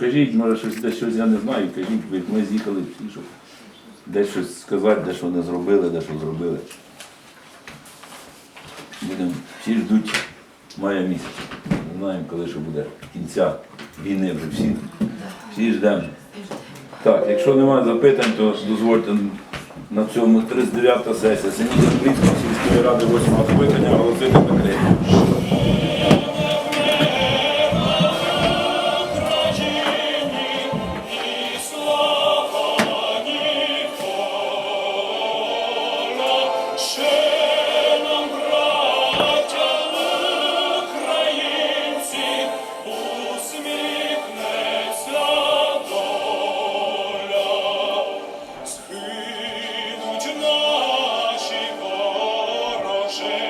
Кажіть, може щось десь щось я не знаю, кажіть, ми з'їхали всі, щоб десь щось сказати, де що не зробили, де що зробили. Будемо, всі ждуть мая місяця. Не знаємо, коли що буде кінця війни вже всі. Всі ждемо. Так, якщо немає запитань, то дозвольте на цьому 39-та сесія. Синій Київської Boże.